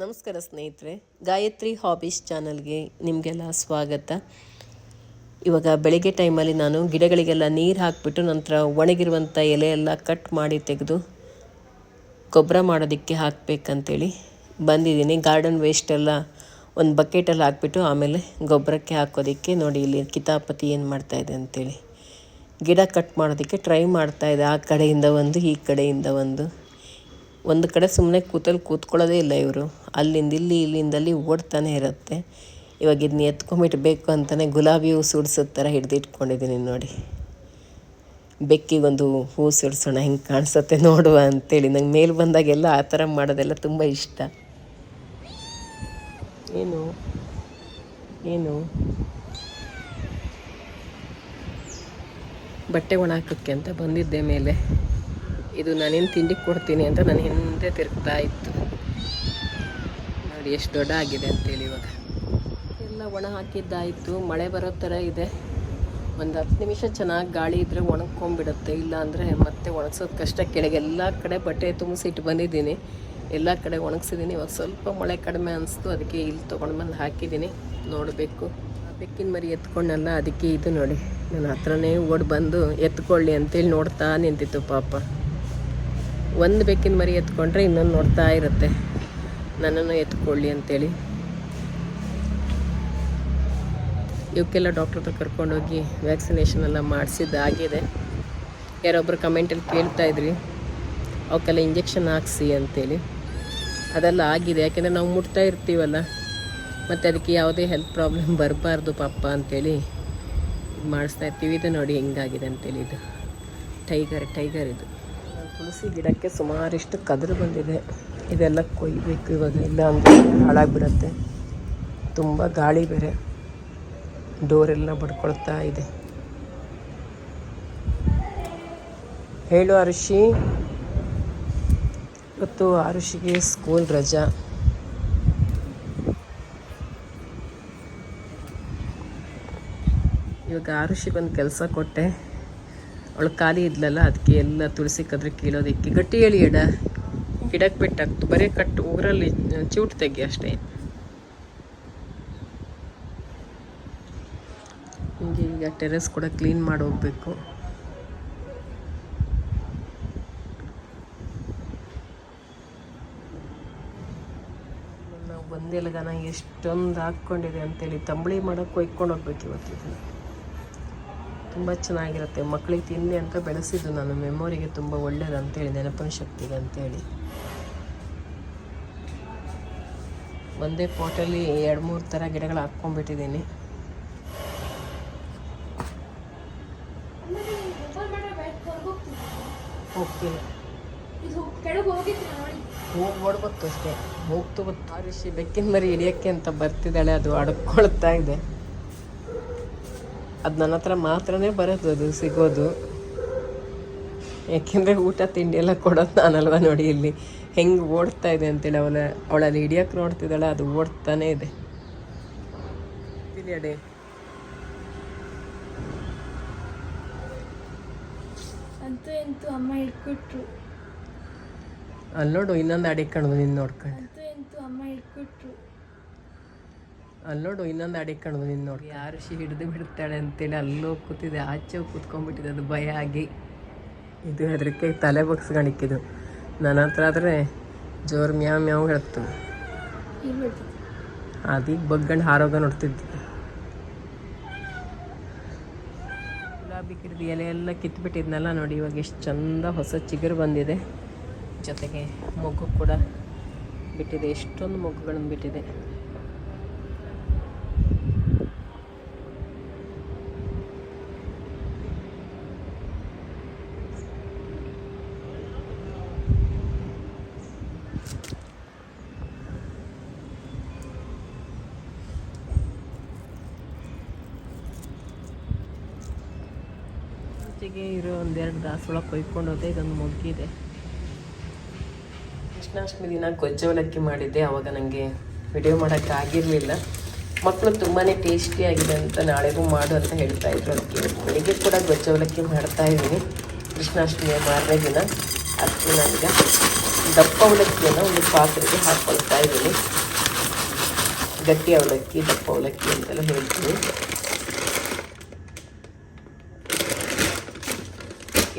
ನಮಸ್ಕಾರ ಸ್ನೇಹಿತರೆ, ಗಾಯತ್ರಿ ಹಾಬೀಸ್ ಚಾನಲ್ಗೆ ನಿಮಗೆಲ್ಲ ಸ್ವಾಗತ. ಇವಾಗ ಬೆಳಿಗ್ಗೆ ಟೈಮಲ್ಲಿ ನಾನು ಗಿಡಗಳಿಗೆಲ್ಲ ನೀರು ಹಾಕಿಬಿಟ್ಟು ನಂತರ ಒಣಗಿರುವಂಥ ಎಲೆ ಎಲ್ಲ ಕಟ್ ಮಾಡಿ ತೆಗೆದು ಗೊಬ್ಬರ ಮಾಡೋದಕ್ಕೆ ಹಾಕಬೇಕಂತೇಳಿ ಬಂದಿದ್ದೀನಿ. ಗಾರ್ಡನ್ ವೇಸ್ಟೆಲ್ಲ ಒಂದು ಬಕೆಟಲ್ಲಿ ಹಾಕ್ಬಿಟ್ಟು ಆಮೇಲೆ ಗೊಬ್ಬರಕ್ಕೆ ಹಾಕೋದಕ್ಕೆ ನೋಡಿ ಇಲ್ಲಿ ಕಿತಾಪತಿ ಏನು ಮಾಡ್ತಾಯಿದೆ ಅಂತೇಳಿ. ಗಿಡ ಕಟ್ ಮಾಡೋದಕ್ಕೆ ಟ್ರೈ ಮಾಡ್ತಾಯಿದೆ ಆ ಕಡೆಯಿಂದ ಒಂದು, ಈ ಕಡೆಯಿಂದ ಒಂದು. ಒಂದು ಕಡೆ ಸುಮ್ಮನೆ ಕೂತಲ್ಲಿ ಕೂತ್ಕೊಳ್ಳೋದೇ ಇಲ್ಲ ಇವರು. ಅಲ್ಲಿಂದ ಇಲ್ಲಿ ಇಲ್ಲಿಂದ ಅಲ್ಲಿ ಓಡ್ತಾನೆ ಇರುತ್ತೆ. ಇವಾಗ ಇದನ್ನ ಎತ್ಕೊಂಬಿಟ್ಬೇಕು ಅಂತಲೇ ಗುಲಾಬಿ ಹೂ ಸುಡ್ಸೋ ಥರ ಹಿಡ್ದಿಟ್ಕೊಂಡಿದ್ದೀನಿ ನೋಡಿ. ಬೆಕ್ಕಿಗೊಂದು ಹೂ ಸುಡ್ಸೋಣ ಹೆಂಗೆ ಕಾಣಿಸುತ್ತೆ ನೋಡುವ ಅಂತೇಳಿ. ನಂಗೆ ಮೇಲೆ ಬಂದಾಗೆಲ್ಲ ಆ ಥರ ಮಾಡೋದೆಲ್ಲ ತುಂಬ ಇಷ್ಟ. ಏನು? ಏನು? ಬಟ್ಟೆ ಒಣ ಹಾಕೋಕ್ಕೆ ಅಂತ ಬಂದಿದ್ದೆ ಮೇಲೆ. ಇದು ನಾನೇನು ತಿಂಡಿ ಕೊಡ್ತೀನಿ ಅಂತ ನಾನು ಹಿಂದೆ ತಿರುಗ್ತಾ ಇತ್ತು. ನೋಡಿ ಎಷ್ಟು ದೊಡ್ಡ ಆಗಿದೆ ಅಂತೇಳಿ ಇವಾಗ. ಎಲ್ಲ ಒಣ ಹಾಕಿದ್ದಾಯಿತು, ಮಳೆ ಬರೋ ಥರ ಇದೆ. ಒಂದು ಹತ್ತು ನಿಮಿಷ ಚೆನ್ನಾಗಿ ಗಾಳಿ ಇದ್ದರೆ ಒಣಗ್ಕೊಂಬಿಡುತ್ತೆ ಇಲ್ಲ ಅಂದರೆ ಮತ್ತೆ ಒಣಗ್ಸೋದು ಕಷ್ಟ. ಕೆಳಗೆ ಎಲ್ಲ ಕಡೆ ಬಟ್ಟೆ ತುಂಬಿಸಿಟ್ಟು ಬಂದಿದ್ದೀನಿ. ಎಲ್ಲ ಕಡೆ ಒಣಗಿಸಿದ್ದೀನಿ ಇವಾಗ ಸ್ವಲ್ಪ ಮಳೆ ಕಡಿಮೆ ಅನಿಸ್ತು, ಅದಕ್ಕೆ ಇಲ್ಲಿ ತೊಗೊಂಡು ಬಂದು ಹಾಕಿದ್ದೀನಿ ನೋಡಬೇಕು. ಬೆಕ್ಕಿನ ಮರಿ ಎತ್ಕೊಂಡಲ್ಲ, ಅದಕ್ಕೆ ಇದು ನೋಡಿ. ನನ್ನ ಹತ್ರನೇ ಓಡಿ ಬಂದು ಎತ್ಕೊಳ್ಳಿ ಅಂತೇಳಿ ನೋಡ್ತಾ ನಿಂತಿತ್ತು ಪಾಪ. ಒಂದು ಬೆಕ್ಕಿನ ಮರಿ ಎತ್ಕೊಂಡ್ರೆ ಇನ್ನೊಂದು ನೋಡ್ತಾ ಇರುತ್ತೆ. ನನ್ನನ್ನು ಎತ್ಕೊಳ್ಳಿ ಅಂತೇಳಿ. ಇವಕ್ಕೆಲ್ಲ ಡಾಕ್ಟರ್ ಹತ್ರ ಕರ್ಕೊಂಡೋಗಿ ವ್ಯಾಕ್ಸಿನೇಷನ್ ಎಲ್ಲ ಮಾಡಿಸಿದ್ದಾಗಿದೆ ಯಾರೊಬ್ಬರು ಕಮೆಂಟಲ್ಲಿ ಕೇಳ್ತಾ ಇದ್ರಿ, ಅವಕ್ಕೆಲ್ಲ ಇಂಜೆಕ್ಷನ್ ಹಾಕ್ಸಿ ಅಂತೇಳಿ. ಅದೆಲ್ಲ ಆಗಿದೆ, ಯಾಕೆಂದರೆ ನಾವು ಮುಟ್ತಾ ಇರ್ತೀವಲ್ಲ. ಮತ್ತು ಅದಕ್ಕೆ ಯಾವುದೇ ಹೆಲ್ತ್ ಪ್ರಾಬ್ಲಮ್ ಬರಬಾರ್ದು ಪಾಪ ಅಂತೇಳಿ ಮಾಡಿಸ್ತಾ ಇರ್ತೀವಿ. ಇದು ನೋಡಿ ಹೆಂಗಾಗಿದೆ ಅಂತೇಳಿ ಇದು. ಟೈಗರ್ ಟೈಗರ್ ಇದು. ತುಳಸಿ ಗಿಡಕ್ಕೆ ಸುಮಾರಿಷ್ಟು ಕದರು ಬಂದಿದೆ. ಇದೆಲ್ಲ ಕೊಯ್ಬೇಕು, ಇವಾಗ ಇಲ್ಲ ಅಂದರೆ ಹಾಳಾಗಿಬಿಡತ್ತೆ. ತುಂಬ ಗಾಳಿ ಬೇರೆ. ಡೋರೆಲ್ಲ ಬಡ್ಕೊಳ್ತಾ ಇದೆ. ಹೇಳು ಆರುಷಿ ಇವತ್ತು ಆರುಷಿಗೆ ಸ್ಕೂಲ್ ರಜಾ. ಇವಾಗ ಆರುಷಿಗೊಂದು ಕೆಲಸ ಕೊಟ್ಟೆ. ಅವಳು ಖಾಲಿ ಇದ್ಲಲ್ಲ, ಅದಕ್ಕೆ ಎಲ್ಲ ತುಳಸಿ ಕದ್ರೆ ಕೀಳೋದಿಕ್ಕೆ. ಗಟ್ಟಿ ಹೇಳಿ ಎಡ. ಗಿಡಕ್ಕೆ ಬಿಟ್ಟಾಕ್ತು ಬರೀ ಕಟ್ಟು ಊರಲ್ಲಿ ಚೂಟ್ ತೆಗಿ ಅಷ್ಟೇ. ಹಿಂಗೆ ಈಗ ಟೆರೆಸ್ ಕೂಡ ಕ್ಲೀನ್ ಮಾಡಿ ಹೋಗ್ಬೇಕು. ನಾವು ಬಂದೆಲ್ಗನ ಎಷ್ಟೊಂದು ಹಾಕ್ಕೊಂಡಿದೆ ಅಂತೇಳಿ. ತಂಬಳಿ ಮಾಡೋಕೆ ಕೊಯ್ಕೊಂಡು ಹೋಗ್ಬೇಕು ಇವತ್ತು ತುಂಬ ಚೆನ್ನಾಗಿರುತ್ತೆ. ಮಕ್ಕಳಿಗೆ ತಿನ್ನಿ ಅಂತ ಬೆಳೆಸಿದ್ದು ನಾನು. ಮೆಮೊರಿಗೆ ತುಂಬ ಒಳ್ಳೇದು ಅಂತೇಳಿ ನೆನಪಿನ ಶಕ್ತಿಗೆ ಅಂತೇಳಿ. ಒಂದೇ ಪಾಟಲ್ಲಿ ಎರಡು ಮೂರು ಥರ ಗಿಡಗಳು ಹಾಕ್ಕೊಂಡ್ಬಿಟ್ಟಿದ್ದೀನಿ. ಓಕೆ. ಹೋಗಿ ಓಡ್ಬತ್ತು ಅಷ್ಟೇ ಹೋಗ್ತು ಗೊತ್ತು? ಆ ಋಷಿ ಬೆಕ್ಕಿನ ಮರಿ ಹಿಡಿಯೋಕ್ಕೆ ಅಂತ ಬರ್ತಿದ್ದಾಳೆ. ಅದು ಅಡ್ಕೊಳ್ತಾ ಇದೆ. ಅದು ನನ್ನ ಹತ್ರ ಮಾತ್ರನೇ ಬರೋದು ಅದು ಸಿಗೋದು. ಯಾಕೆಂದರೆ ಊಟ ತಿಂಡಿ ಎಲ್ಲ ಕೊಡೋದು ನಾನಲ್ವ ನೋಡಿ ಇಲ್ಲಿ. ಹೆಂಗೆ ಓಡ್ತಾ ಇದೆ ಅಂತೇಳಿ ಅವಳ ಅವಳಲ್ಲಿ ಹಿಡಿಯೋಕೆ ನೋಡ್ತಿದ್ದಾಳೆ ಅದು ಓಡ್ತಾನೇ ಇದೆ. ಅಡೆ. ಅಂತೂ ಎಂತೂ ಅಮ್ಮ ಇಟ್ಕೊಟ್ರು ಅಲ್ಲಿ ನೋಡು ಇನ್ನೊಂದು ಅಡಿಕೊಂಡು ನಿನ್ನ ನೋಡ್ಕೊಂಡು. ಅಂತೂ ಎಂತೂ ಅಮ್ಮ ಹಿಡ್ಕೊಟ್ರು. ಅಲ್ಲಿ ನೋಡು ಇನ್ನೊಂದು ಅಡಿಕೊಂಡು ನಿನ್ನ ನೋಡಿ. ಯಾರು ಶಿ ಹಿಡಿದು ಬಿಡ್ತಾಳೆ ಅಂತೇಳಿ ಅಲ್ಲೋ ಕೂತಿದೆ. ಆಚೆ ಕೂತ್ಕೊಂಡ್ಬಿಟ್ಟಿದೆ ಅದು ಭಯ ಆಗಿ ಇದು ಹೆದರಿಕೆ ತಲೆ ಬಗ್ಸ್ಕೊಂಡಿಕ್ಕಿದು ನನ್ನ ಹತ್ರ ಆದರೆ ಜೋರು ಮ್ಯಾವ್ ಮ್ಯಾವ್ ಹೇಳ್ತು. ಅದೀಗ ಬಗ್ಗಂಡು ಹಾರೋಗ ನೋಡ್ತಿದ್ದೆ. ಗುಲಾಬಿ ಗಿಡದ ಎಲೆ ಎಲ್ಲ ಕಿತ್ಬಿಟ್ಟಿದ್ನಲ್ಲ ನೋಡಿ ಇವಾಗ ಎಷ್ಟು ಚಂದ ಹೊಸ ಚಿಗುರು ಬಂದಿದೆ. ಜೊತೆಗೆ ಮೊಗ್ಗು ಕೂಡ ಬಿಟ್ಟಿದೆ ಎಷ್ಟೊಂದು ಮೊಗ್ಗುಗಳನ್ನು ಬಿಟ್ಟಿದೆ ಜೊತೆಗೆ ಇರೋ ಒಂದೆರಡು ದಾಸವಾಳ ಕೊಯ್ಕೊಂಡು ಹೋದೆ ಇದೊಂದು ಮುಗ್ಗಿದೆ. ಕೃಷ್ಣಾಷ್ಟಮಿ ದಿನ ಗೊಜ್ಜೆ ಅವಲಕ್ಕಿ ಮಾಡಿದ್ದೆ ಆವಾಗ ನನಗೆ ವಿಡಿಯೋ ಮಾಡೋಕ್ಕೆ ಆಗಿರಲಿಲ್ಲ. ಮಕ್ಕಳು ತುಂಬಾ ಟೇಸ್ಟಿಯಾಗಿದೆ ಅಂತ ನಾಳೆಗೂ ಮಾಡು ಅಂತ ಹೇಳ್ತಾ ಇದ್ರು ಅದಕ್ಕೆ. ಬೆಳಿಗ್ಗೆ ಕೂಡ ಗೊಜ್ಜೆ ಅವಲಕ್ಕಿ ಮಾಡ್ತಾ ಇದ್ದೀನಿ. ಕೃಷ್ಣಾಷ್ಟಮಿಯ ಮಾರನೇ ದಿನ. ಅದಕ್ಕೆ ನಾನೀಗ ದಪ್ಪ ಅವಲಕ್ಕಿಯನ್ನು ಒಂದು ಪಾತ್ರೆಗೆ ಹಾಕ್ಕೊಳ್ತಾ ಇದ್ದೀನಿ. ಗಟ್ಟಿ ಅವಲಕ್ಕಿ, ದಪ್ಪ ಅವಲಕ್ಕಿ ಅಂತೆಲ್ಲ ಹೇಳ್ತೀವಿ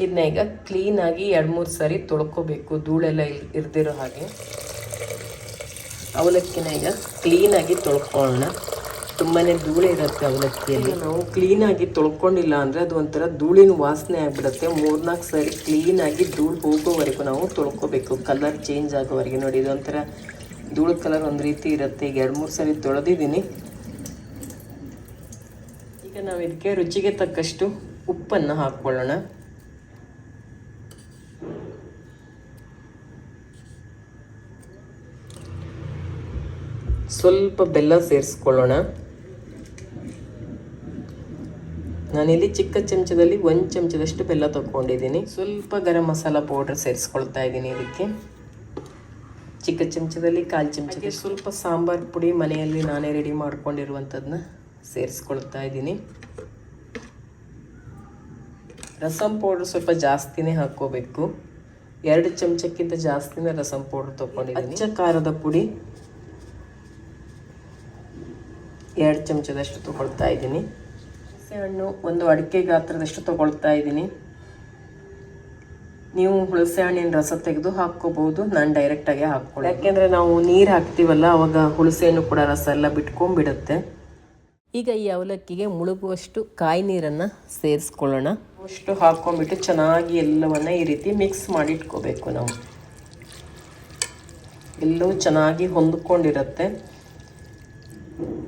ಇದನ್ನ ಈಗ ಕ್ಲೀನಾಗಿ ಎರಡು ಮೂರು ಸಾರಿ ತೊಳ್ಕೊಬೇಕು, ಧೂಳೆಲ್ಲ ಇರ್ದಿರೋ ಹಾಗೆ. ಅವಲಕ್ಕಿನ ಈಗ ಕ್ಲೀನಾಗಿ ತೊಳ್ಕೊಳ್ಳೋಣ. ತುಂಬಾ ಧೂಳೆ ಇರುತ್ತೆ ಅವಲಕ್ಕಿಯಲ್ಲಿ. ನಾವು ಕ್ಲೀನಾಗಿ ತೊಳ್ಕೊಂಡಿಲ್ಲ ಅಂದರೆ ಅದು ಒಂಥರ ಧೂಳಿನ ವಾಸನೆ ಆಗಿಬಿಡುತ್ತೆ. ಮೂರ್ನಾಲ್ಕು ಸಾರಿ ಕ್ಲೀನಾಗಿ ಧೂಳು ಹೋಗೋವರೆಗೂ ನಾವು ತೊಳ್ಕೊಬೇಕು. Colour change ಆಗೋವರೆಗೆ. ನೋಡಿ, ಇದು ಒಂಥರ ಧೂಳು ಕಲರ್ ಒಂದು ರೀತಿ ಇರುತ್ತೆ. ಈಗ ಎರಡು ಮೂರು ಸಾರಿ ತೊಳೆದಿದ್ದೀನಿ. ಈಗ ನಾವು ಇದಕ್ಕೆ ರುಚಿಗೆ ತಕ್ಕಷ್ಟು ಉಪ್ಪನ್ನು ಹಾಕ್ಕೊಳ್ಳೋಣ. ಸ್ವಲ್ಪ ಬೆಲ್ಲ ಸೇರಿಸ್ಕೊಳ್ಳೋಣ. ನಾನಿಲ್ಲಿ ಚಿಕ್ಕ ಚಮಚದಲ್ಲಿ ಒಂದು ಚಮಚದಷ್ಟು ಬೆಲ್ಲ ತಗೊಂಡಿದ್ದೀನಿ. ಸ್ವಲ್ಪ ಗರಂ ಮಸಾಲ ಪೌಡರ್ ಸೇರಿಸ್ಕೊಳ್ತಾ ಇದ್ದೀನಿ ಇದಕ್ಕೆ. ಚಿಕ್ಕ ಚಮಚದಲ್ಲಿ ಕಾಲು ಚಮಚಕ್ಕೆ ಸ್ವಲ್ಪ ಸಾಂಬಾರು ಪುಡಿ ಮನೆಯಲ್ಲಿ ನಾನೇ ರೆಡಿ ಮಾಡ್ಕೊಂಡಿರುವಂಥದ್ದನ್ನ ಸೇರಿಸ್ಕೊಳ್ತಾ ಇದ್ದೀನಿ. ರಸಂ ಪೌಡ್ರ್ ಸ್ವಲ್ಪ ಜಾಸ್ತಿನೇ ಹಾಕ್ಕೋಬೇಕು. ಎರಡು ಚಮಚಕ್ಕಿಂತ ಜಾಸ್ತಿನೇ ರಸಂ ಪೌಡ್ರ್ ತೊಗೊಂಡಿದ್ದೀನಿ. ಅಚ್ಚ ಖಾರದ ಪುಡಿ. ಎರಡು ಚಮಚದಷ್ಟು ತೊಗೊಳ್ತಾ ಇದ್ದೀನಿ. ಹುಣಸೆಹಣ್ಣು, ಒಂದು ಅಡಿಕೆ ಗಾತ್ರದಷ್ಟು ತೊಗೊಳ್ತಾ ಇದ್ದೀನಿ. ನೀವು ಹುಳಸೆ ಹಣ್ಣಿನ ರಸ ತೆಗೆದು ಹಾಕ್ಕೋಬಹುದು. ನಾನು ಡೈರೆಕ್ಟಾಗಿ ಹಾಕ್ಕೊಳ್ಳಿ. ಯಾಕೆಂದರೆ ನಾವು ನೀರು ಹಾಕ್ತೀವಲ್ಲ, ಅವಾಗ ಹುಳಸೆ ಹಣ್ಣು ಕೂಡ ರಸ ಎಲ್ಲ ಬಿಟ್ಕೊಂಡ್ಬಿಡುತ್ತೆ. ಈಗ ಈ ಅವಲಕ್ಕಿಗೆ ಮುಳುಗುವಷ್ಟು ಕಾಯಿ ನೀರನ್ನು ಸೇರಿಸ್ಕೊಳ್ಳೋಣ. ಅಷ್ಟು ಹಾಕ್ಕೊಂಡ್ಬಿಟ್ಟು ಚೆನ್ನಾಗಿ ಎಲ್ಲವನ್ನ ಈ ರೀತಿ ಮಿಕ್ಸ್ ಮಾಡಿ ಇಟ್ಕೋಬೇಕು ನಾವು. ಎಲ್ಲವೂ ಚೆನ್ನಾಗಿ ಹೊಂದ್ಕೊಂಡಿರುತ್ತೆ.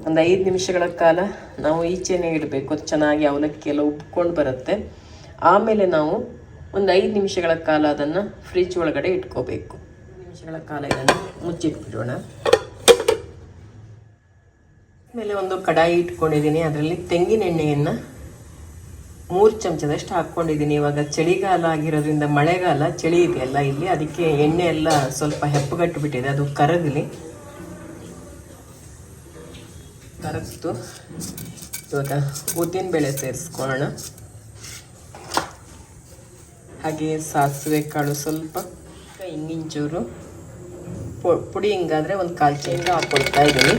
ಒಂದು ಐದು ನಿಮಿಷಗಳ ಕಾಲ ನಾವು ಈಚೆನೇ ಇಡಬೇಕು. ಅದು ಚೆನ್ನಾಗಿ ಅವಲಕ್ಕಿ ಎಲ್ಲ ಉಬ್ಕೊಂಡು ಬರುತ್ತೆ. ಆಮೇಲೆ ನಾವು ಒಂದು ಐದು ನಿಮಿಷಗಳ ಕಾಲ ಅದನ್ನು ಫ್ರಿಜ್ ಒಳಗಡೆ ಇಟ್ಕೋಬೇಕು. ನಿಮಿಷಗಳ ಕಾಲ ಇದನ್ನು ಮುಚ್ಚಿಟ್ಬಿಡೋಣ. ಆಮೇಲೆ ಒಂದು ಕಡಾಯಿ ಇಟ್ಕೊಂಡಿದ್ದೀನಿ. ಅದರಲ್ಲಿ ತೆಂಗಿನ ಎಣ್ಣೆಯನ್ನು ಮೂರು ಚಮಚದಷ್ಟು ಹಾಕ್ಕೊಂಡಿದ್ದೀನಿ. ಇವಾಗ ಚಳಿಗಾಲ ಆಗಿರೋದ್ರಿಂದ ಮಳೆಗಾಲ ಚಳಿ ಇದೆಯಲ್ಲ ಇಲ್ಲಿ. ಅದಕ್ಕೆ ಎಣ್ಣೆ ಎಲ್ಲ ಸ್ವಲ್ಪ ಹೆಪ್ಪುಗಟ್ಟು ಬಿಟ್ಟಿದೆ ಅದು ಕರಗಲಿ. ಕರಗಿಸ್ತು ಇವಾಗ ಉದ್ದಿನಬೇಳೆ ಸೇರಿಸ್ಕೊಳ್ಳೋಣ. ಹಾಗೆ ಸಾಸಿವೆ ಕಾಳು ಸ್ವಲ್ಪ ಹಿಂಗಿಂಚೂರು. ಪುಡಿ ಹಿಂಗಾದರೆ ಒಂದು ಕಾಲು ಚಮಚ ಹಾಕ್ಕೊಳ್ತಾ ಇದ್ದೀನಿ.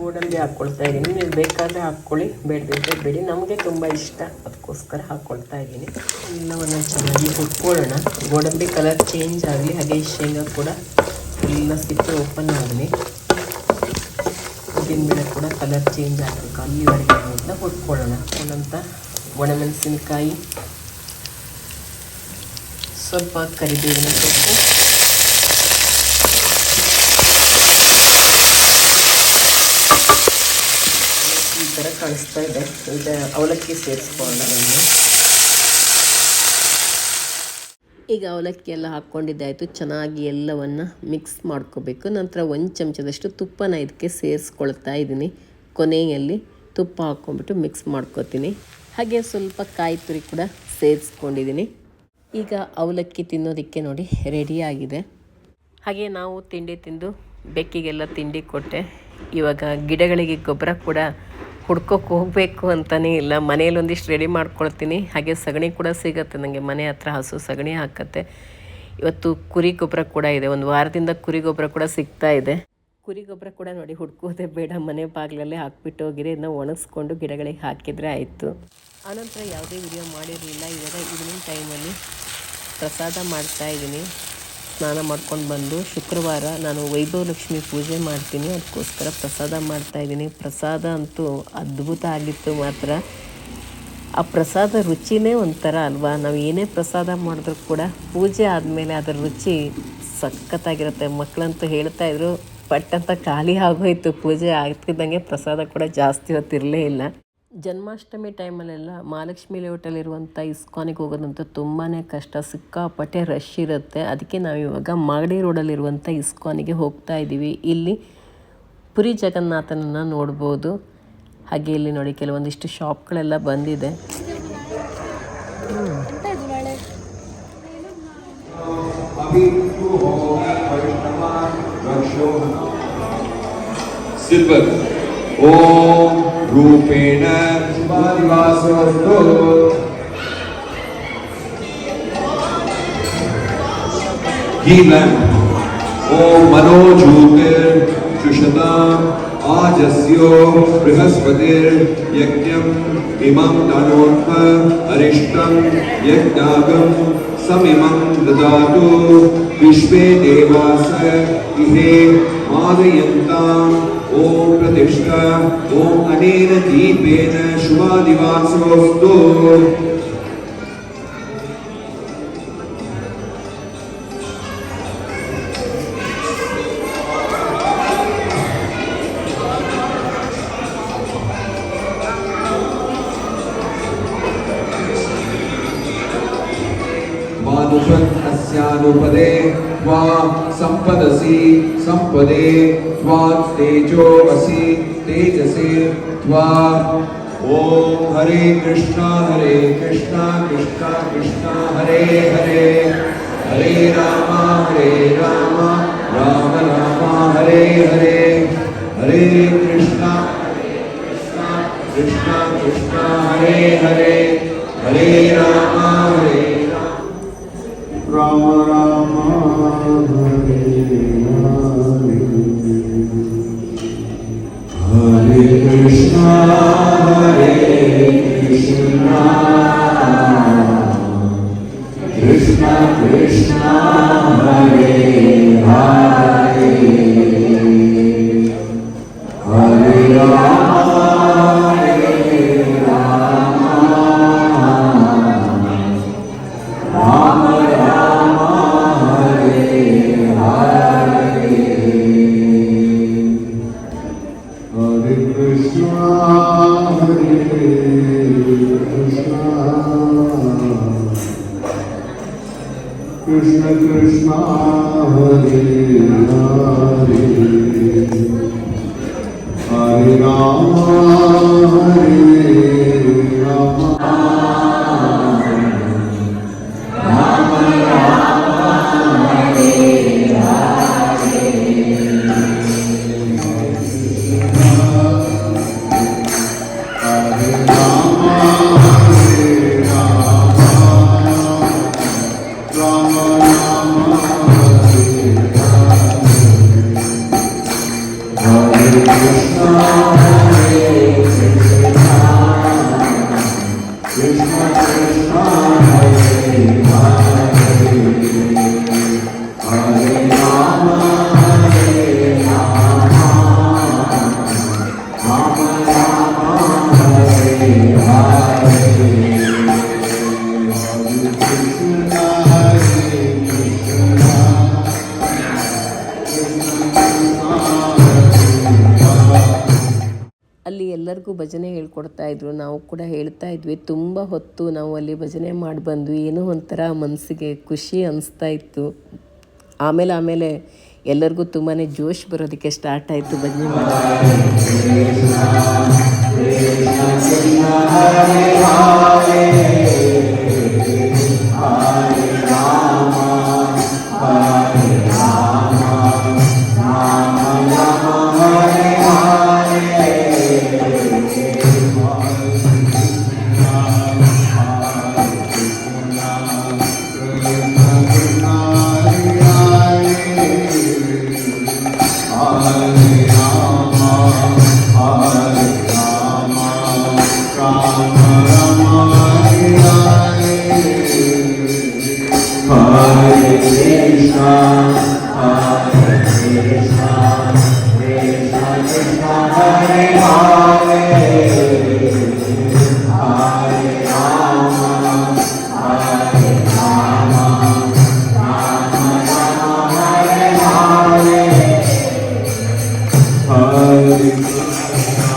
ಗೋಡಂಬಿ ಹಾಕ್ಕೊಳ್ತಾ ಇದ್ದೀನಿ. ನೀವು ಬೇಕಾದರೆ ಹಾಕ್ಕೊಳ್ಳಿ ಬೇಡದಿದ್ದರೆ ಬೇಡಿ. ನಮಗೆ ತುಂಬ ಇಷ್ಟ. ಅದಕ್ಕೋಸ್ಕರ ಹಾಕ್ಕೊಳ್ತಾ ಇದ್ದೀನಿ. ಎಲ್ಲವನ್ನು ಚೆನ್ನಾಗಿ ಹುಟ್ಕೊಳ್ಳೋಣ ಗೋಡಂಬಿ ಕಲರ್ ಚೇಂಜ್ ಆಗಲಿ, ಹಾಗೆ ಶೇಂಗಾ ಕೂಡ ಎಲ್ಲ ಸಿಪ್ಪೆ ಓಪನ್ ಆಗಲಿ ಉದ್ದಿನಬೇಳೆ ಕೂಡ ಕಲರ್ ಚೇಂಜ್ ಆಗಬೇಕು ಅಲ್ಲಿವರೆಗೆ ಅದನ್ನ ಹುರ್ಕೊಳ್ಳೋಣ ಒಂದಂತ ಒಣಮೆಣಸಿನಕಾಯಿ. ಸ್ವಲ್ಪ ಕರಿಬೇವಿನ ಸೊಪ್ಪು. ಈ ಥರ ಕಾಣಿಸ್ತಾ ಇದೆ. ಈಗ ಅವಲಕ್ಕಿ ಸೇರಿಸ್ಕೊಳ್ಳೋಣ ನಾನು. ಈಗ ಅವಲಕ್ಕಿ ಎಲ್ಲ ಹಾಕ್ಕೊಂಡಿದ್ದಾಯಿತು ಚೆನ್ನಾಗಿ ಎಲ್ಲವನ್ನು ಮಿಕ್ಸ್ ಮಾಡ್ಕೋಬೇಕು. ನಂತರ ಒಂದು ಚಮಚದಷ್ಟು ತುಪ್ಪನ ಇದಕ್ಕೆ ಸೇರಿಸ್ಕೊಳ್ತಾ ಇದ್ದೀನಿ. ಕೊನೆಯಲ್ಲಿ ತುಪ್ಪ ಹಾಕ್ಕೊಂಬಿಟ್ಟು ಮಿಕ್ಸ್ ಮಾಡ್ಕೊತೀನಿ. ಹಾಗೆ ಸ್ವಲ್ಪ ಕಾಯಿ ತುರಿ ಕೂಡ ಸೇರಿಸ್ಕೊಂಡಿದ್ದೀನಿ. ಈಗ ಅವಲಕ್ಕಿ ತಿನ್ನೋದಕ್ಕೆ ನೋಡಿ ರೆಡಿಯಾಗಿದೆ ಹಾಗೆ ನಾವು ತಿಂಡಿ ತಿಂದು, ಬೆಕ್ಕಿಗೆಲ್ಲ ತಿಂಡಿ ಕೊಟ್ಟೆ. ಇವಾಗ ಗಿಡಗಳಿಗೆ ಗೊಬ್ಬರ ಕೂಡ ಹುಡ್ಕೋಕೆ ಹೋಗಬೇಕು ಅಂತಲೇ ಇಲ್ಲ. ಮನೇಲಿ ಒಂದಿಷ್ಟು ರೆಡಿ ಮಾಡ್ಕೊಳ್ತೀನಿ. ಹಾಗೆ ಸಗಣಿ ಕೂಡ ಸಿಗುತ್ತೆ ನನಗೆ ಮನೆ ಹತ್ರ ಹಸು ಸಗಣಿ ಹಾಕತ್ತೆ. ಇವತ್ತು ಕುರಿ ಗೊಬ್ಬರ ಕೂಡ ಇದೆ. ಒಂದು ವಾರದಿಂದ ಕುರಿ ಗೊಬ್ಬರ ಕೂಡ ಸಿಗ್ತಾ ಇದೆ. ಕುರಿ ಗೊಬ್ಬರ ಕೂಡ ನೋಡಿ ಹುಡ್ಕೋದೇ ಬೇಡ. ಮನೆ ಬಾಗಿಲಲ್ಲೇ ಹಾಕ್ಬಿಟ್ಟು ಹೋಗಿರಿ. ಇದನ್ನ ಒಣಗಿಸ್ಕೊಂಡು ಗಿಡಗಳಿಗೆ ಹಾಕಿದರೆ ಆಯಿತು. ಆನಂತರ ಯಾವುದೇ ವಿಡಿಯೋ ಮಾಡಿರಲಿಲ್ಲ. ಇವಾಗ ಈವ್ನಿಂಗ್ ಟೈಮಲ್ಲಿ ಪ್ರಸಾದ ಮಾಡ್ತಾ ಇದ್ದೀನಿ. ಸ್ನಾನ ಮಾಡ್ಕೊಂಡು ಬಂದು ಶುಕ್ರವಾರ ನಾನು ವೈಭವ ಲಕ್ಷ್ಮಿ ಪೂಜೆ ಮಾಡ್ತೀನಿ. ಅದಕ್ಕೋಸ್ಕರ ಪ್ರಸಾದ ಮಾಡ್ತಾ ಇದ್ದೀನಿ. ಪ್ರಸಾದ ಅಂತೂ ಅದ್ಭುತ ಆಗಿತ್ತು ಮಾತ್ರ. ಆ ಪ್ರಸಾದ ರುಚಿನೇ ಒಂಥರ ಅಲ್ವಾ? ನಾವು ಏನೇ ಪ್ರಸಾದ ಮಾಡಿದ್ರೂ ಕೂಡ ಪೂಜೆ ಆದಮೇಲೆ ಅದರ ರುಚಿ ಸಖತ್ತಾಗಿರುತ್ತೆ. ಮಕ್ಕಳಂತೂ ಹೇಳ್ತಾ ಇದ್ರು, ಪಟ್ ಅಂತ ಖಾಲಿ ಆಗೋಯ್ತು, ಪೂಜೆ ಆಗ್ತಿದ್ದಂಗೆ ಪ್ರಸಾದ ಕೂಡ ಜಾಸ್ತಿ ಹೊತ್ತಿರಲೇ ಇಲ್ಲ. ಜನ್ಮಾಷ್ಟಮಿ ಟೈಮಲ್ಲೆಲ್ಲ ಮಹಾಲಕ್ಷ್ಮಿ ಲೇಔಟಲ್ಲಿರುವಂಥ ಇಸ್ಕಾನಿಗೆ ಹೋಗೋದಂತೂ ತುಂಬಾ ಕಷ್ಟ, ಸಿಕ್ಕಾಪಟ್ಟೆ ರಶ್ ಇರುತ್ತೆ. ಅದಕ್ಕೆ ನಾವಿವಾಗ ಮಾಗಡಿ ರೋಡಲ್ಲಿರುವಂಥ ಇಸ್ಕಾನಿಗೆ ಹೋಗ್ತಾ ಇದ್ದೀವಿ. ಇಲ್ಲಿ ಪುರಿ ಜಗನ್ನಾಥನನ್ನು ನೋಡ್ಬೋದು. ಹಾಗೆ ಇಲ್ಲಿ ನೋಡಿ ಕೆಲವೊಂದಿಷ್ಟು ಶಾಪ್ಗಳೆಲ್ಲ ಬಂದಿದೆ. ಸಿಲ್ವರ್ ओम रूपेण घी लैम्प ॐ मनोज्योतिर्जुषताम् आजस्यो बृहस्पतिर्यज्ञम् इमं तनोन्म अरिष्टं यज्ञागं समिमं ददातु विश्वे देवास इहे मादयन्ताम् ॐ प्रतिष्ठा ॐ अनेन दीपेन शुभादिवासोऽस्तु सम्पदसि सम्पदे त्वात्तेजो असि तेजसे त्वा। ॐ हरे कृष्णा हरे कृष्णा कृष्णा कृष्णा, हरे हरे। हरे राम हरे राम राम राम, हरे हरे। हरे कृष्णा कृष्णा कृष्णा कृष्णा हरे हरे। हरे राम हरे राम राम। Hare Hare. ಅಲ್ಲಿ ಎಲ್ಲರಿಗೂ ಭಜನೆ ಹೇಳ್ಕೊಡ್ತಾ ಇದ್ರು. ನಾವು ಕೂಡ ಹೇಳ್ತಾ ಇದ್ವಿ. ತುಂಬ ಹೊತ್ತು ನಾವು ಅಲ್ಲಿ ಭಜನೆ ಮಾಡಿ ಬಂದ್ವಿ. ಏನೋ ಒಂಥರ ಮನಸ್ಸಿಗೆ ಖುಷಿ ಅನಿಸ್ತಾ ಇತ್ತು. ಆಮೇಲೆ ಆಮೇಲೆ ಎಲ್ಲರಿಗೂ ತುಂಬಾ ಜೋಶ್ ಬರೋದಕ್ಕೆ ಸ್ಟಾರ್ಟ್ ಆಯಿತು ಭಜನೆ ಮಾಡಿ. Amen. Hallelujah.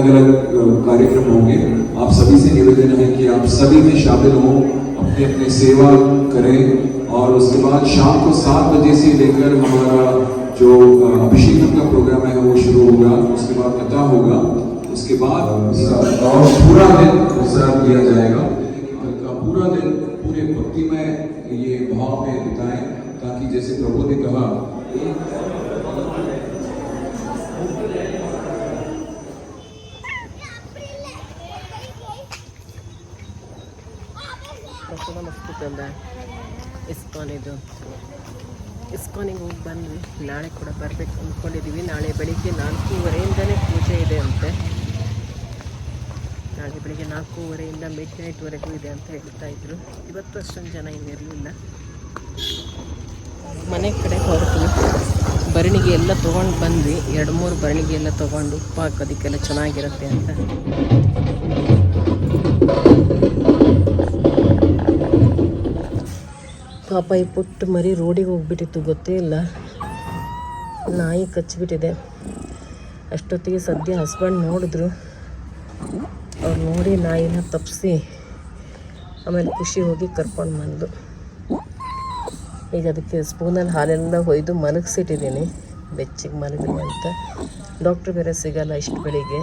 अलग अलग कार्यक्रम होंगे। आप सभी से निवेदन है कि आप सभी में शामिल हों अपने अपने सेवा करें और उसके बाद शाम को सात बजे से लेकर हमारा जो अभिषेकम का प्रोग्राम है, वो शुरू होगा। उसके बाद कथा होगा। उसके बाद और पूरा दिन सर्व किया जाएगा। पूरा दिन, पूरे भक्तिमय ये भाव में बिताएँ, ताकि जैसे प्रभु ने कहा ಪ್ರಸನ್ನ ಮಸ್ತು ಇಸ್ಕಾನ್ ಇದು ಇಸ್ಕಾನಿಗೆ ಹೋಗಿ ಬಂದ್ವಿ ನಾಳೆ ಕೂಡ ಬರಬೇಕು ಅಂದ್ಕೊಂಡಿದ್ದೀವಿ ನಾಳೆ ಬೆಳಿಗ್ಗೆ ನಾಲ್ಕೂವರೆಯಿಂದನೇ ಪೂಜೆ ಇದೆ ಅಂತೆ ನಾಳೆ ಬೆಳಿಗ್ಗೆ ನಾಲ್ಕೂವರೆಯಿಂದ ಮಿಡ್ ನೈಟ್ವರೆಗೂ ಇದೆ ಅಂತ ಹೇಳ್ತಾ ಇದ್ರು ಇವತ್ತು ಅಷ್ಟೊಂದು ಜನ ಇನ್ನಿರಲಿಲ್ಲ ಮನೆ ಕಡೆ ಹೊರತು ಬರಣಿಗೆ ಎಲ್ಲ ತೊಗೊಂಡು ಬಂದ್ವಿ ಎರಡು ಮೂರು ಬರಣಿಗೆ ಎಲ್ಲ ತೊಗೊಂಡು ಉಪ್ಪು ಹಾಕೋದಕ್ಕೆಲ್ಲ ಚೆನ್ನಾಗಿರುತ್ತೆ ಅಂತ ಪಾಪ ಈ ಪುಟ್ಟ ಮರಿ ರೋಡಿಗೆ ಹೋಗ್ಬಿಟ್ಟಿತ್ತು, ಗೊತ್ತೇ ಇಲ್ಲ. ನಾಯಿ ಕಚ್ಚಿಬಿಟ್ಟಿದೆ. ಅಷ್ಟೊತ್ತಿಗೆ ಸದ್ಯ ಹಸ್ಬೆಂಡ್ ನೋಡಿದ್ರು. ಅವ್ರು ನೋಡಿ ನಾಯಿನ ತಪ್ಪಿಸಿ ಆಮೇಲೆ ಖುಷಿ ಹೋಗಿ ಕರ್ಕೊಂಡು ಬಂದು. ಈಗ ಅದಕ್ಕೆ ಸ್ಪೂನಲ್ಲಿ ಹಾಲೆಲ್ಲ ಹೊಯ್ದು ಮಲಗಿಸಿಟ್ಟಿದ್ದೀನಿ. ಬೆಚ್ಚಿಗೆ ಮಲಗಲಿ ಅಂತ. ಡಾಕ್ಟ್ರ್ ಬೇರೆ ಸಿಗಲ್ಲ ಇಷ್ಟು ಬೆಳಿಗ್ಗೆ.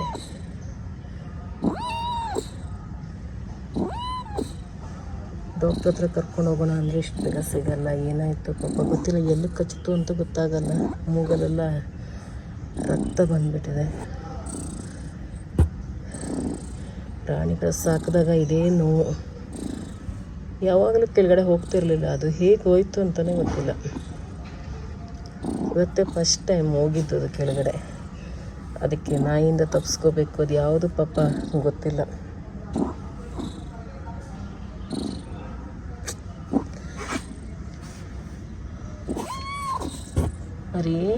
ಡಾಕ್ಟ್ರ್ ಹತ್ರ ಕರ್ಕೊಂಡು ಹೋಗೋಣ ಅಂದರೆ ಇಷ್ಟು ಬೇಗ ಸಿಗಲ್ಲ, ಏನಾಯಿತು ಪಾಪ ಗೊತ್ತಿಲ್ಲ, ಎಲ್ಲಿ ಕಚ್ಚಿತು ಅಂತ ಗೊತ್ತಾಗಲ್ಲ. ಮೂಗಲೆಲ್ಲ ರಕ್ತ ಬಂದುಬಿಟ್ಟಿದೆ. ಪ್ರಾಣಿಗಳು ಸಾಕಿದಾಗ ಇದೇ ನೋವು. ಯಾವಾಗಲೂ ಕೆಳಗಡೆ ಹೋಗ್ತಿರಲಿಲ್ಲ, ಅದು ಹೇಗೆ ಹೋಯ್ತು ಅಂತಲೇ ಗೊತ್ತಿಲ್ಲ. ಇವತ್ತೇ ಫಸ್ಟ್ ಟೈಮ್ ಹೋಗಿದ್ದು ಅದು ಕೆಳಗಡೆ. ಅದಕ್ಕೆ ನಾಯಿಯಿಂದ ತಪ್ಪಿಸ್ಕೋಬೇಕು ಅದು ಯಾವುದು ಪಾಪ ಗೊತ್ತಿಲ್ಲ. ಅರೇ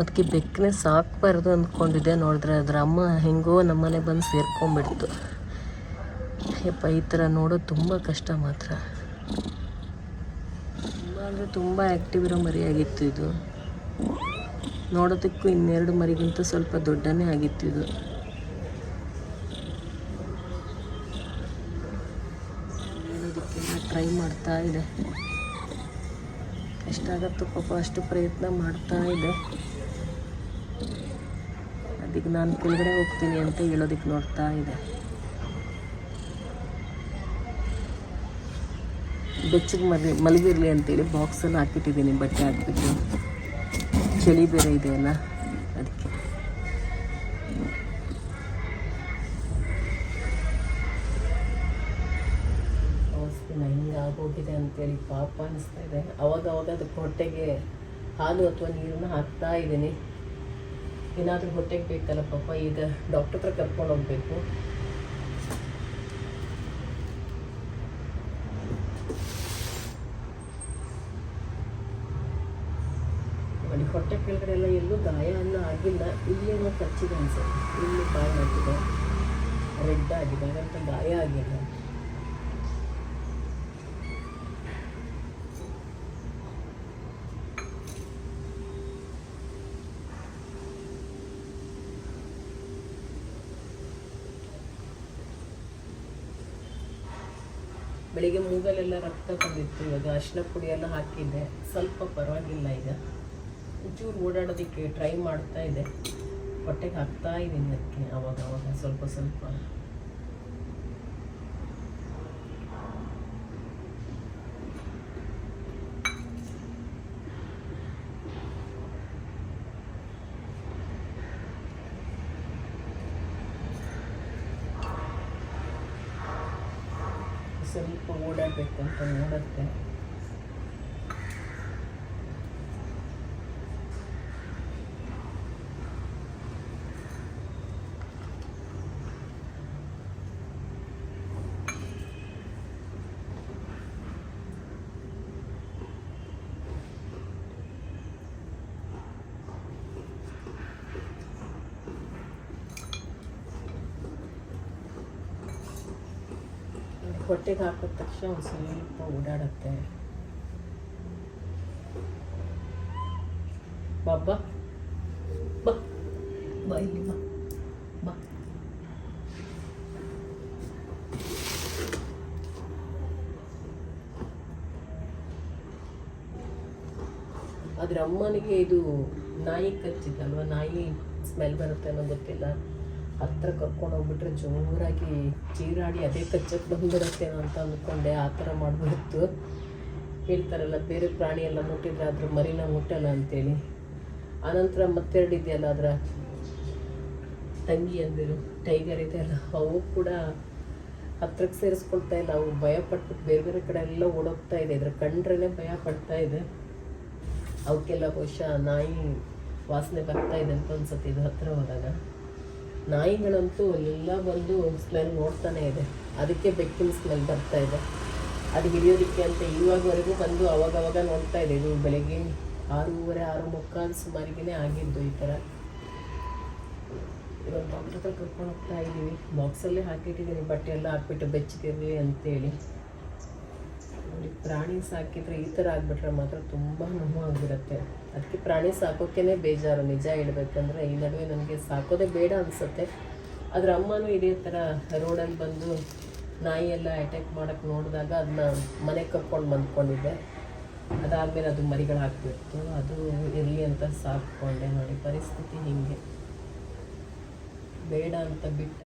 ಅದಕ್ಕೆ ಬೆಕ್ಕನೆ ಸಾಕ್ಬಾರ್ದು ಅಂದ್ಕೊಂಡಿದ್ದೆ ನೋಡಿದ್ರೆ ಅದ್ರ ಅಮ್ಮ ಹೆಂಗೋ ನಮ್ಮನೆ ಬಂದು ಸೇರ್ಕೊಂಡ್ಬಿಡ್ತು. ಯಪ್ಪ, ಈ ಥರ ನೋಡೋದು ತುಂಬ ಕಷ್ಟ ಮಾತ್ರ. ಅಂದರೆ ತುಂಬ ಆ್ಯಕ್ಟಿವ್ ಇರೋ ಮರಿಯಾಗಿತ್ತು ಇದು. ನೋಡೋದಕ್ಕೂ ಇನ್ನೆರಡು ಮರಿಗಿಂತ ಸ್ವಲ್ಪ ದೊಡ್ಡನೇ ಆಗಿತ್ತು ಇದು. ಹೇಳೋದಕ್ಕೆಲ್ಲ ಟ್ರೈ ಮಾಡ್ತಾ ಇದೆ. ಎಷ್ಟಾಗತ್ತೋ ಪಾಪ ಅಷ್ಟು ಪ್ರಯತ್ನ ಮಾಡ್ತಾ ಇದೆ. ಅದಕ್ಕೆ ನಾನು ಕೆಳಗಡೆ ಹೋಗ್ತೀನಿ ಅಂತ ಹೇಳೋದಕ್ಕೆ ನೋಡ್ತಾ ಇದೆ. ಬೆಚ್ಚಗೆ ಮಲಿ ಮಲಗಿರಲಿ ಅಂತೇಳಿ ಬಾಕ್ಸಲ್ಲಿ ಹಾಕಿಟ್ಟಿದ್ದೀನಿ ಬಟ್ಟೆ ಹಾಕ್ಬಿಟ್ಟು. ಚಳಿ ಬೇರೆ ಇದೆ ಅಲ್ಲ, ಅದಕ್ಕೆ. ಹಿಂಗೆ ಆಗೋಗಿದೆ ಅಂತೇಳಿ ಪಾಪ ಅನಿಸ್ತಾ ಇದೆ. ಅವಾಗ ಅದಕ್ಕೆ ಹೊಟ್ಟೆಗೆ ಹಾಲು ಅಥವಾ ನೀರನ್ನು ಹಾಕ್ತಾ ಇದ್ದೀನಿ. ಏನಾದರೂ ಹೊಟ್ಟೆಗೆ ಬೇಕಲ್ಲ ಪಾಪ, ಈಗ ಡಾಕ್ಟರ್ ಹತ್ರ ಕರ್ಕೊಂಡು ಹೋಗ್ಬೇಕು ನೋಡಿ ಹೊಟ್ಟೆ ಕೆಳಗಡೆ ಎಲ್ಲ ಎಲ್ಲೂ ಗಾಯ ಎಲ್ಲ ಆಗಿಲ್ಲ. ಇಲ್ಲೇನೋ ಕಚ್ಚಿದೆ ಅನ್ಸುತ್ತೆ. ಇಲ್ಲಿ ಬಾಯಿ ಹಾಕಿದೆ ರೆಡ್ ಆಗಿದೆ. ಅದಂತ ಗಾಯ ಆಗಿಲ್ಲ. ಬೆಳಿಗ್ಗೆ ಮೂಗಲೆಲ್ಲ ರಕ್ತ ಬಂದಿತ್ತು. ಇವಾಗ ಅರಿಶಿನ ಪುಡಿ ಎಲ್ಲ ಹಾಕಿದ್ದೆ. ಸ್ವಲ್ಪ ಪರವಾಗಿಲ್ಲ ಈಗ. ಒಂಚೂರು ಓಡಾಡೋದಕ್ಕೆ ಟ್ರೈ ಮಾಡ್ತಾ ಇದೆ. ಹೊಟ್ಟೆಗೆ ಹಾಕ್ತಾ ಇದ್ದೀನಿ ಅದಕ್ಕೆ ಅವಾಗ ಅವಾಗ ಸ್ವಲ್ಪ ಸ್ವಲ್ಪ. ಹೊಟ್ಟೆಗೆ ಹಾಕಿದ ತಕ್ಷಣ ಒಂದು ಸ್ವಲ್ಪ ಓಡಾಡುತ್ತೆ. ಬಾಬಾ ಬಾ. ಅಮ್ಮನಿಗೆ ಇದು ನಾಯಿ ಕಚ್ಚಿದ್ದಲ್ವ ನಾಯಿ ಸ್ಮೆಲ್ ಬರುತ್ತೆ ಅನ್ನೋ ಗೊತ್ತಿಲ್ಲ. ಹತ್ರ ಕರ್ಕೊಂಡು ಹೋಗ್ಬಿಟ್ರೆ ಜೋರಾಗಿ ಚೀರಾಡಿ ಅದೇ ಕಚ್ಚಕ್ಕೆ ಬಂದ್ಬಿಡುತ್ತೇನೋ ಅಂತ ಅಂದ್ಕೊಂಡೆ, ಆ ಥರ ಮಾಡ್ಬಿಡುತ್ತು ಹೇಳ್ತಾರಲ್ಲ, ಬೇರೆ ಪ್ರಾಣಿ ಎಲ್ಲ ಮುಟ್ಟಿದ್ರೆ ಅದ್ರ ಮರಿನ ಮುಟ್ಟಲ್ಲ ಅಂತೇಳಿ. ಆನಂತರ ಮತ್ತೆರಡು ಇದೆಯಲ್ಲ ಅದರ ತಂಗಿ ಅಂದಿರು, ಟೈಗರ್ ಇದೆಯಲ್ಲ ಅವು ಕೂಡ ಹತ್ರಕ್ಕೆ ಸೇರಿಸ್ಕೊಳ್ತಾ ಇಲ್ಲ ಅವು ಭಯ ಪಟ್ಬಿಟ್ಟು ಬೇರೆ ಬೇರೆ ಕಡೆ ಎಲ್ಲ ಓಡೋಗ್ತಾ ಇದೆ. ಇದ್ರ ಕಂಡ್ರೇ ಭಯ ಪಡ್ತಾ ಇದೆ. ಅವಕ್ಕೆಲ್ಲ ಬಹುಶಃ ನಾಯಿ ವಾಸನೆ ಬರ್ತಾ ಇದೆ ಅಂತ ಅನ್ಸುತ್ತೆ ಇದು ಹತ್ರ ಹೋದಾಗ. ನಾಯಿಗಳಂತೂ ಎಲ್ಲ ಬಂದು ಸ್ಮೆಲ್ ನೋಡ್ತಾನೆ ಇದೆ. ಅದಕ್ಕೆ ಬೆಕ್ಕಿನ ಸ್ಮೆಲ್ ಬರ್ತಾ ಇದೆ. ಅದು ಹಿಡಿಯೋದಕ್ಕೆ ಅಂತ ಇವಾಗವರೆಗೂ ಬಂದು ಅವಾಗವಾಗ ನೋಡ್ತಾ ಇದೆ. ಇದು ಬೆಳಗ್ಗೆ ಆರೂವರೆ, ಆರು ಮುಕ್ಕಾಲು ಸುಮಾರಿಗೆ ಆಗಿದ್ದು ಈ ಥರ. ಇವಾಗ ಡಾಕ್ಟರ್ ಹತ್ರ ಕರ್ಕೊಂಡು ಹೋಗ್ತಾ ಇದ್ದೀವಿ. ಬಾಕ್ಸಲ್ಲೇ ಹಾಕಿಟ್ಟಿದ್ದೀನಿ ಬಟ್ಟೆ ಎಲ್ಲ ಹಾಕ್ಬಿಟ್ಟು ಬೆಚ್ಚಗಿರಲಿ ಅಂತೇಳಿ. ನೋಡಿ, ಪ್ರಾಣಿ ಸಾಕಿದರೆ ಈ ಥರ ಆಗಿಬಿಟ್ರೆ ಮಾತ್ರ ತುಂಬ ನೋವು ಆಗಿಬಿಡುತ್ತೆ ಅದಕ್ಕೆ ಪ್ರಾಣಿ ಸಾಕೋಕ್ಕೇ ಬೇಜಾರು, ನಿಜ ಹೇಳ್ಬೇಕಂದ್ರೆ ಈ ನಡುವೆ ನನಗೆ ಸಾಕೋದೇ ಬೇಡ ಅನಿಸುತ್ತೆ. ಅದ್ರ ಅಮ್ಮನೂ ಇದೇ ಥರ ರೋಡಲ್ಲಿ ಬಂದು ನಾಯಿ ಎಲ್ಲ ಅಟ್ಯಾಕ್ ಮಾಡೋಕ್ಕೆ ನೋಡಿದಾಗ ಅದನ್ನ ಮನೆಗೆ ಕರ್ಕೊಂಡು ಬಂದ್ಕೊಂಡಿದ್ದೆ. ಅದಾದಮೇಲೆ ಅದು ಮರಿಗಳು ಅದು ಇರಲಿ ಅಂತ ಸಾಕ್ಕೊಂಡೆ ನೋಡಿ, ಪರಿಸ್ಥಿತಿ ಹೀಗೆ. ಬೇಡ ಅಂತ ಬಿಟ್ಟು